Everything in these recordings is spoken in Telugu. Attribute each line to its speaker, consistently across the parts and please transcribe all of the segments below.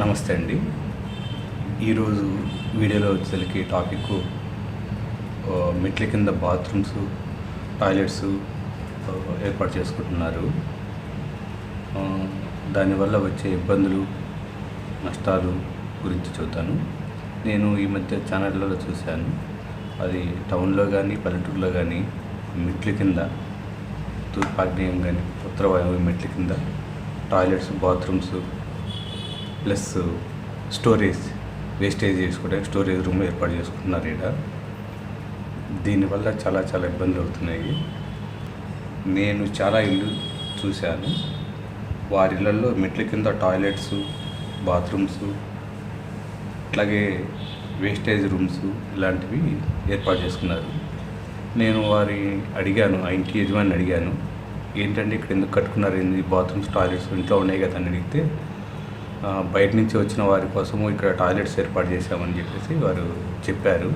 Speaker 1: నమస్తే అండి. ఈరోజు వీడియోలో వచ్చేసరికి టాపిక్ మెట్ల కింద బాత్రూమ్స్ టాయిలెట్స్ ఏర్పాటు చేసుకుంటున్నారు. దానివల్ల వచ్చే ఇబ్బందులు నష్టాలు గురించి చూద్దాను. నేను ఈ మధ్య ఛానళ్ళలో చూశాను. అది టౌన్లో కానీ పల్లెటూరులో కానీ మెట్ల కింద తూర్పాగ్నేయం కానీ ఉత్తర వాయువు మెట్ల కింద toilets bathrooms plus storage wastage చేసుకోవడానికి స్టోరేజ్ రూమ్ ఏర్పాటు చేసుకుంటున్నారు ఇక్కడ దీనివల్ల చాలా చాలా ఇబ్బందులు అవుతున్నాయి. నేను చాలా ఇల్లు చూశాను. వారి ఇళ్ళల్లో మెట్ల కింద టాయిలెట్స్ బాత్రూమ్స్ అట్లాగే వేస్టేజ్ రూమ్స్ ఇలాంటివి ఏర్పాటు చేసుకున్నారు. నేను వారి అడిగాను ఆ ఇంటి యజమాని అడిగాను ఏంటంటే ఇక్కడ ఎందుకు కట్టుకున్నారు? ఏంది? బాత్రూమ్స్ టాయిలెట్స్ ఇంట్లో ఉన్నాయి కదా? అని అడిగితే బయట నుంచి వచ్చిన వారి కోసము ఇక్కడ టాయిలెట్స్ ఏర్పాటు చేశామని చెప్పేసి వారు చెప్పారు.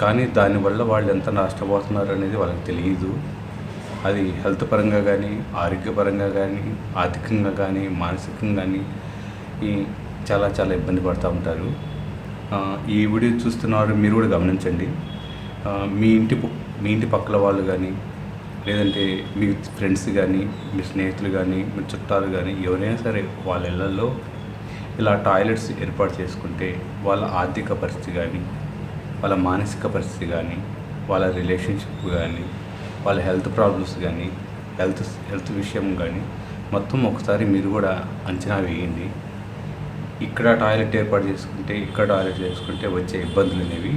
Speaker 1: కానీ దానివల్ల వాళ్ళు ఎంత నష్టపోతున్నారు అనేది వాళ్ళకి తెలియదు. అది హెల్త్ పరంగా కానీ ఆరోగ్యపరంగా కానీ ఆర్థికంగా కానీ మానసికంగా కానీ ఈ చాలా చాలా ఇబ్బంది పడుతూ ఉంటారు. ఈ వీడియో చూస్తున్నారు మీరు కూడా గమనించండి. మీ ఇంటి మీ ఇంటి పక్కల వాళ్ళు కానీ లేదంటే మీ ఫ్రెండ్స్ కానీ మీ స్నేహితులు కానీ మీ చుట్టాలు కానీ ఎవరైనా సరే వాళ్ళ ఇళ్ళల్లో ఇలా టాయిలెట్స్ ఏర్పాటు చేసుకుంటే వాళ్ళ ఆర్థిక పరిస్థితి కానీ వాళ్ళ మానసిక పరిస్థితి కానీ వాళ్ళ రిలేషన్షిప్ కానీ వాళ్ళ హెల్త్ ప్రాబ్లమ్స్ కానీ హెల్త్ హెల్త్ విషయం కానీ మొత్తం ఒకసారి మీరు కూడా అంచనా వేయండి. ఇక్కడ టాయిలెట్ ఏర్పాటు చేసుకుంటే ఇక్కడ టాయిలెట్ చేసుకుంటే వచ్చే ఇబ్బందులు అనేవి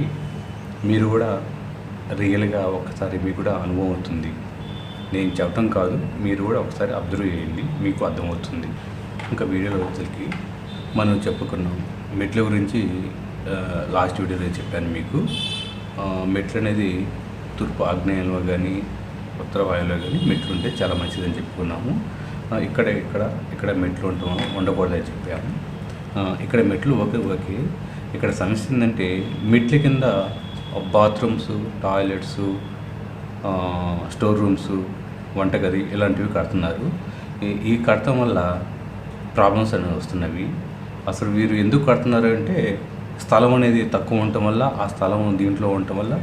Speaker 1: మీరు కూడా రియల్గా ఒకసారి మీకు కూడా అనుభవం అవుతుంది. నేను చెప్పడం కాదు మీరు కూడా ఒకసారి అబ్జర్వ్ చేయండి మీకు అర్థమవుతుంది. ఇంకా వీడియోలో వచ్చరికి మనం చెప్పుకున్నాం. మెట్ల గురించి లాస్ట్ వీడియోలో చెప్పాను మీకు. మెట్లు అనేది తూర్పు ఆగ్నేయంలో కానీ ఉత్తర వాయువులో కానీ మెట్లు ఉంటే చాలా మంచిదని చెప్పుకున్నాము. ఇక్కడ ఇక్కడ ఇక్కడ మెట్లు ఉంటాం ఉండకూడదని చెప్పాము. ఇక్కడ మెట్లు ఒకే ఒకే. ఇక్కడ సమస్య ఏంటంటే మెట్ల కింద బాత్రూమ్స్ టాయిలెట్స్ స్టోర్ రూమ్స్ వంటగది ఇలాంటివి కడుతున్నారు. ఈ- ఈ కడటం వల్ల ప్రాబ్లమ్స్ అనేవి వస్తున్నవి. అసలు వీరు ఎందుకు కడుతున్నారు అంటే స్థలం అనేది తక్కువ ఉండటం వల్ల ఆ స్థలం దీంట్లో ఉండటం వల్ల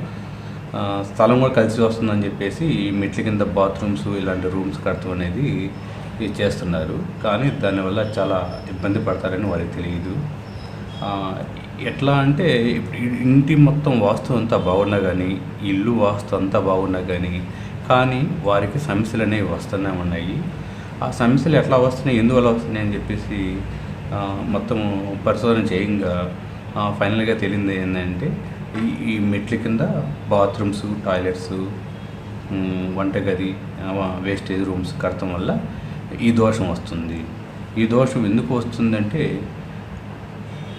Speaker 1: స్థలం కూడా కలిసి వస్తుందని చెప్పేసి ఈ మెట్ల కింద బాత్రూమ్స్ ఇలాంటి రూమ్స్ కడతాం అనేది ఇది చేస్తున్నారు. కానీ దానివల్ల చాలా ఇబ్బంది పడతారని వారికి తెలియదు. ఎట్లా అంటే ఇంటి మొత్తం వాస్తు అంతా బాగున్నా కానీ ఇల్లు వాస్తు అంతా బాగున్నా కానీ కానీ వారికి సమస్యలు అనేవి వస్తూనే ఉన్నాయి. ఆ సమస్యలు ఎట్లా వస్తున్నాయి ఎందువల్ల వస్తున్నాయి అని చెప్పేసి మొత్తం పరిశోధన చేయంగా ఫైనల్గా తెలిసింది ఏంటంటే ఈ ఈ మెట్ల కింద బాత్రూమ్స్ టాయిలెట్స్ వంటగది వేస్టేజ్ రూమ్స్ కడటం వల్ల ఈ దోషం వస్తుంది. ఈ దోషం ఎందుకు వస్తుందంటే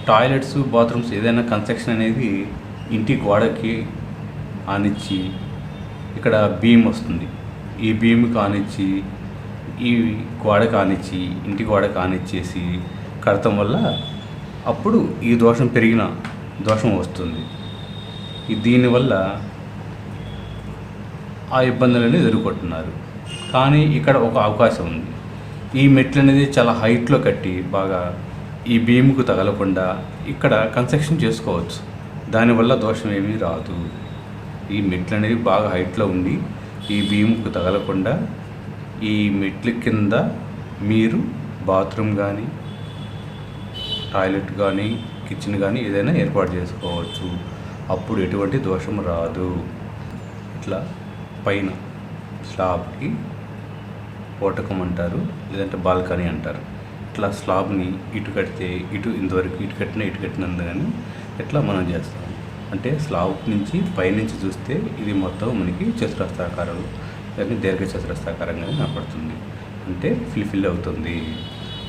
Speaker 1: టాయిలెట్స్ బాత్రూమ్స్ ఏదైనా కన్స్ట్రక్షన్ అనేది ఇంటి గోడకి ఆనిచ్చి ఇక్కడ భీమ్ వస్తుంది. ఈ భీమ్ కానిచ్చి ఈ గోడ కానిచ్చి ఇంటి గోడ కానిచ్చేసి కడటం వల్ల అప్పుడు ఈ దోషం పెరిగిన దోషం వస్తుంది. దీనివల్ల ఆ ఇబ్బందులను ఎదుర్కొంటున్నారు. కానీ ఇక్కడ ఒక అవకాశం ఉంది. ఈ మెట్లు అనేది చాలా హైట్లో కట్టి బాగా ఈ భీముకు తగలకుండా ఇక్కడ కన్స్ట్రక్షన్ చేసుకోవచ్చు. దానివల్ల దోషం ఏమీ రాదు. ఈ మెట్లు అనేది బాగా హైట్లో ఉండి ఈ భీముకు తగలకుండా ఈ మెట్ల కింద మీరు బాత్రూమ్ కానీ టాయిలెట్ కానీ కిచెన్ కానీ ఏదైనా ఏర్పాటు చేసుకోవచ్చు. అప్పుడు ఎటువంటి దోషం రాదు. ఇట్లా పైన స్లాబ్కి ఓటకం అంటారు లేదంటే బాల్కనీ అంటారు. ఇట్లా స్లాబ్ని ఇటు కడితే ఇటు ఇంతవరకు ఇటు కట్టినా ఇటు కట్టినందు కానీ ఇట్లా మనం చేస్తాం. అంటే స్లాబ్ నుంచి పైనుంచి చూస్తే ఇది మొత్తం మనకి చతురస్తాకారం కానీ దీర్ఘ చతురస్రాకారంగా కనపడుతుంది. అంటే ఫిల్ఫిల్ అవుతుంది.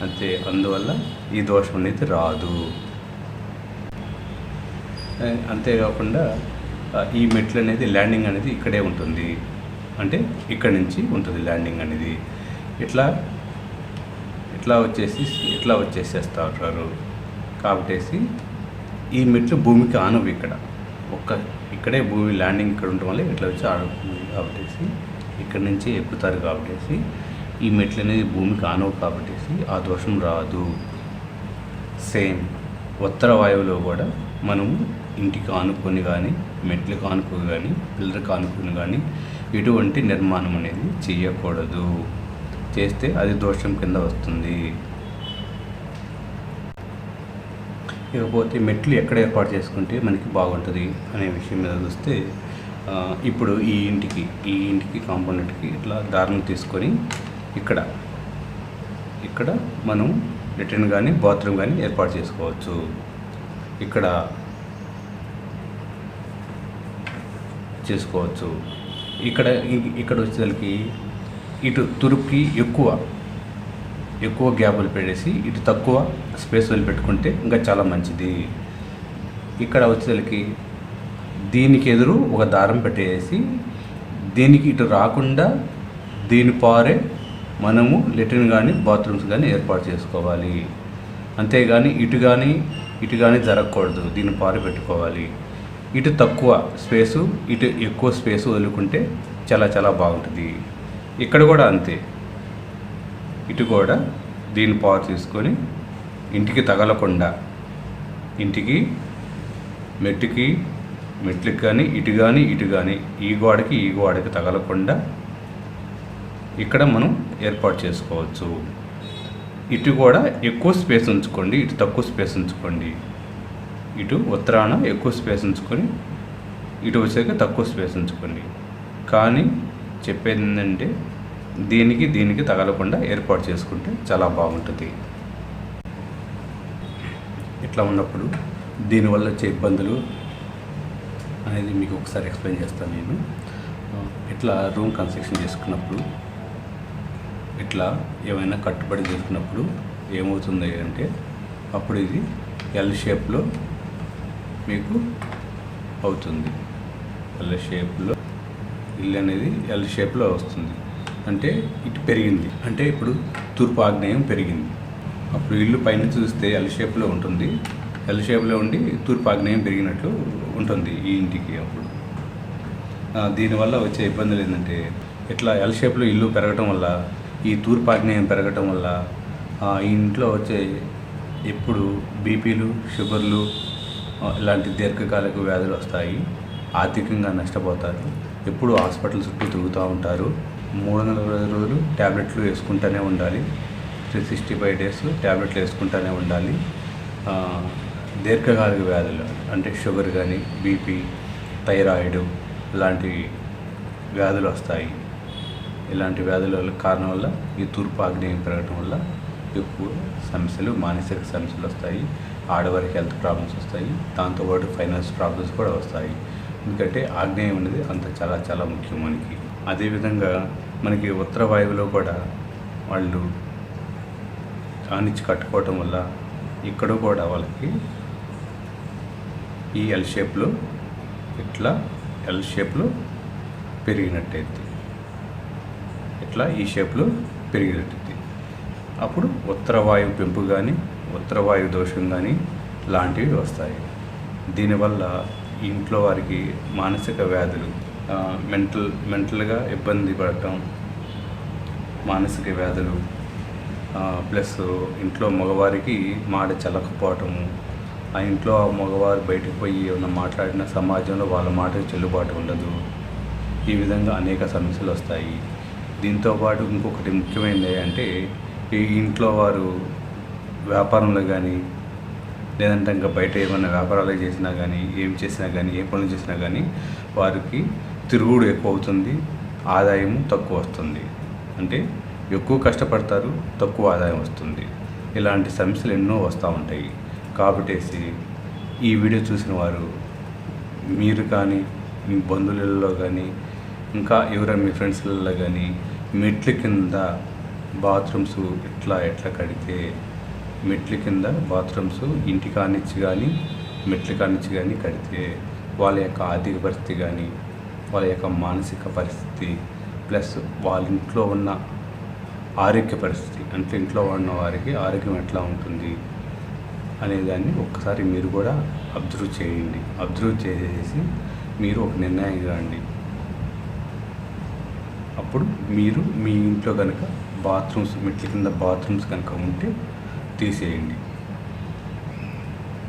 Speaker 1: అంతే అందువల్ల ఈ దోషం అనేది రాదు. అంతేకాకుండా ఈ మెట్లు అనేది ల్యాండింగ్ అనేది ఇక్కడే ఉంటుంది. అంటే ఇక్కడ నుంచి ఉంటుంది ల్యాండింగ్ అనేది. ఇట్లా ఇట్లా వచ్చేసి ఇట్లా వచ్చేసేస్తా ఉంటారు. కాబట్టేసి ఈ మెట్లు భూమికి ఆనవు ఇక్కడ. ఒక్క ఇక్కడే భూమి ల్యాండింగ్ ఇక్కడ ఉండటం వల్ల ఇట్లా వచ్చి ఆడుతుంది కాబట్టేసి ఇక్కడ నుంచి ఎక్కుతారు కాబట్టేసి ఈ మెట్లు అనేది భూమికి ఆనవు కాబట్టేసి ఆ దోషం రాదు. సేమ్ ఉత్తర వాయువులో కూడా మనము ఇంటికి ఆనుకొని కానీ మెట్లకు ఆనుకొని కానీ పిల్లలకు ఆనుకొని కానీ ఎటువంటి నిర్మాణం అనేది చేయకూడదు చేస్తే అది దోషం కింద వస్తుంది. ఇకపోతే మెట్లు ఎక్కడ ఏర్పాటు చేసుకుంటే మనకి బాగుంటుంది అనే విషయం మీద చూస్తే ఇప్పుడు ఈ ఇంటికి ఈ ఇంటికి కాంపౌండ్కి ఇట్లా దారుణం తీసుకొని ఇక్కడ ఇక్కడ మనం లెట్రిన్ కానీ బాత్రూమ్ కానీ ఏర్పాటు చేసుకోవచ్చు. ఇక్కడ చేసుకోవచ్చు. ఇక్కడ ఇక్కడ వచ్చేసరికి ఇటు తూర్పుకి ఎక్కువ ఎక్కువ గ్యాపులు పెట్టేసి ఇటు తక్కువ స్పేస్ వదిలిపెట్టుకుంటే ఇంకా చాలా మంచిది. ఇక్కడ వచ్చేసరికి దీనికి ఎదురు ఒక దారం పెట్టేసి దీనికి ఇటు రాకుండా దీని పారే మనము లెట్రిన్ కానీ బాత్రూమ్స్ కానీ ఏర్పాటు చేసుకోవాలి. అంతేగాని ఇటు కానీ ఇటు కానీ జరగకూడదు దీని పారు పెట్టుకోవాలి. ఇటు తక్కువ స్పేసు ఇటు ఎక్కువ స్పేస్ వదులుకుంటే చాలా చాలా బాగుంటుంది. ఇక్కడ కూడా అంతే. ఇటు కూడా దీన్ని పవర్ తీసుకొని ఇంటికి తగలకుండా ఇంటికి మెట్టుకి మెట్లకి కానీ ఇటు కానీ ఇటు కానీ ఈ గోడకి ఈ గోడకి తగలకుండా ఇక్కడ మనం ఏర్పాటు చేసుకోవచ్చు. ఇటు కూడా ఎక్కువ స్పేస్ ఉంచుకోండి ఇటు తక్కువ స్పేస్ ఉంచుకోండి. ఇటు ఉత్తరాన ఎక్కువ స్పేస్ ఉంచుకొని ఇటు వచ్చాక తక్కువ స్పేస్ ఉంచుకోండి. కానీ చెప్పేది ఏంటంటే దీనికి దీనికి తగలకుండా ఏర్పాటు చేసుకుంటే చాలా బాగుంటుంది. ఇట్లా ఉన్నప్పుడు దీనివల్ల వచ్చే ఇబ్బందులు అనేది మీకు ఒకసారి ఎక్స్ప్లెయిన్ చేస్తాను నేను. ఇట్లా రూమ్ కన్స్ట్రక్షన్ చేసుకున్నప్పుడు ఇట్లా ఏమైనా కట్టుబడి చేసుకున్నప్పుడు ఏమవుతుంది అంటే అప్పుడు ఇది ఎల్ షేప్లో మీకు అవుతుంది. ఎల్ షేప్లో ఇల్లు అనేది ఎల్ షేప్లో వస్తుంది. అంటే ఇటు పెరిగింది. అంటే ఇప్పుడు తూర్పు ఆగ్నేయం పెరిగింది. అప్పుడు ఇల్లు పైన చూస్తే ఎల్ షేప్లో ఉంటుంది. ఎల్ షేప్లో ఉండి తూర్పు ఆగ్నేయం పెరిగినట్లు ఉంటుంది ఈ ఇంటికి అప్పుడు. దీనివల్ల వచ్చే ఇబ్బందులు ఏంటంటే ఇట్లా ఎల్ షేప్లో ఇల్లు పెరగటం వల్ల ఈ తూర్పు ఆగ్నేయం పెరగటం వల్ల ఈ ఇంట్లో వచ్చే ఎప్పుడు బీపీలు షుగర్లు ఇలాంటి దీర్ఘకాలిక వ్యాధులు వస్తాయి. ఆర్థికంగా నష్టపోతారు. ఎప్పుడు హాస్పిటల్ చుట్టూ తిరుగుతూ ఉంటారు. మూడు వందల అరవై రోజులు ట్యాబ్లెట్లు వేసుకుంటూనే ఉండాలి. త్రీ సిక్స్టీ ఫైవ్ డేస్ ట్యాబ్లెట్లు వేసుకుంటూనే ఉండాలి. దీర్ఘకాలిక వ్యాధులు అంటే షుగర్ కానీ బీపీ థైరాయిడ్ ఇలాంటి వ్యాధులు వస్తాయి. ఇలాంటి వ్యాధుల వల్ల కారణం వల్ల ఈ తూర్పు ఆగ్నేయం పెరగటం వల్ల ఎక్కువ సమస్యలు మానసిక సమస్యలు వస్తాయి. ఆడవారికి హెల్త్ ప్రాబ్లమ్స్ వస్తాయి. దాంతోపాటు ఫైనాన్స్ ప్రాబ్లమ్స్ కూడా వస్తాయి. ఎందుకంటే ఆగ్నేయం అనేది అంత చాలా చాలా ముఖ్యం మనకి. అదేవిధంగా మనకి ఉత్తర వాయువులో కూడా వాళ్ళు కానిచ్చి కట్టుకోవటం వల్ల ఇక్కడ కూడా వాళ్ళకి ఈ ఎల్ షేప్లో ఇట్లా ఎల్ షేప్లో పెరిగినట్టయితే ఇట్లా ఈ షేప్లో పెరిగినట్టయితే అప్పుడు ఉత్తర వాయువు పెంపు కానీ ఉత్తర వాయువు దోషం కానీ లాంటివి వస్తాయి. దీనివల్ల ఇంట్లో వారికి మానసిక వ్యాధులు మెంటల్ మెంటల్గా ఇబ్బంది పడటం మానసిక వ్యాధులు ప్లస్ ఇంట్లో మగవారికి మాట చల్లకపోవటము ఆ ఇంట్లో ఆ మగవారు బయటకు పోయి ఏమైనా మాట్లాడిన సమాజంలో వాళ్ళ మాట చెల్లుబాటు ఉండదు. ఈ విధంగా అనేక సమస్యలు వస్తాయి. దీంతో పాటు ఇంకొకటి ముఖ్యమైనది అంటే ఈ ఇంట్లో వారు వ్యాపారంలో కానీ లేదంటే ఇంకా బయట ఏమైనా వ్యాపారాలు చేసినా కానీ ఏం చేసినా కానీ ఏ పనులు చేసినా కానీ వారికి తిరుగుడు ఎక్కువ అవుతుంది ఆదాయం తక్కువ వస్తుంది. అంటే ఎక్కువ కష్టపడతారు తక్కువ ఆదాయం వస్తుంది. ఇలాంటి సమస్యలు ఎన్నో వస్తూ ఉంటాయి. కాబట్టేసి ఈ వీడియో చూసిన వారు మీరు కానీ మీ బంధువులలో కానీ ఇంకా ఎవరైనా మీ ఫ్రెండ్స్లలో కానీ మెట్ల కింద బాత్రూమ్స్ ఎట్లా ఎట్లా కడితే మెట్ల కింద బాత్రూమ్స్ ఇంటి కానిచ్చి కానీ మెట్ల కానిచ్చి కానీ కడితే వాళ్ళ యొక్క ఆర్థిక పరిస్థితి కానీ వాళ్ళ యొక్క మానసిక పరిస్థితి ప్లస్ వాళ్ళ ఇంట్లో ఉన్న ఆరోగ్య పరిస్థితి అంటే ఇంట్లో ఉన్న వారికి ఆరోగ్యం ఎట్లా ఉంటుంది అనేదాన్ని ఒక్కసారి మీరు కూడా అబ్జర్వ్ చేయండి. అబ్జర్వ్ చేసేసి మీరు ఒక నిర్ణయం రండి అప్పుడు మీరు మీ ఇంట్లో కనుక బాత్రూమ్స్ మెట్ల కింద బాత్రూమ్స్ కనుక ఉంటే తీసేయండి.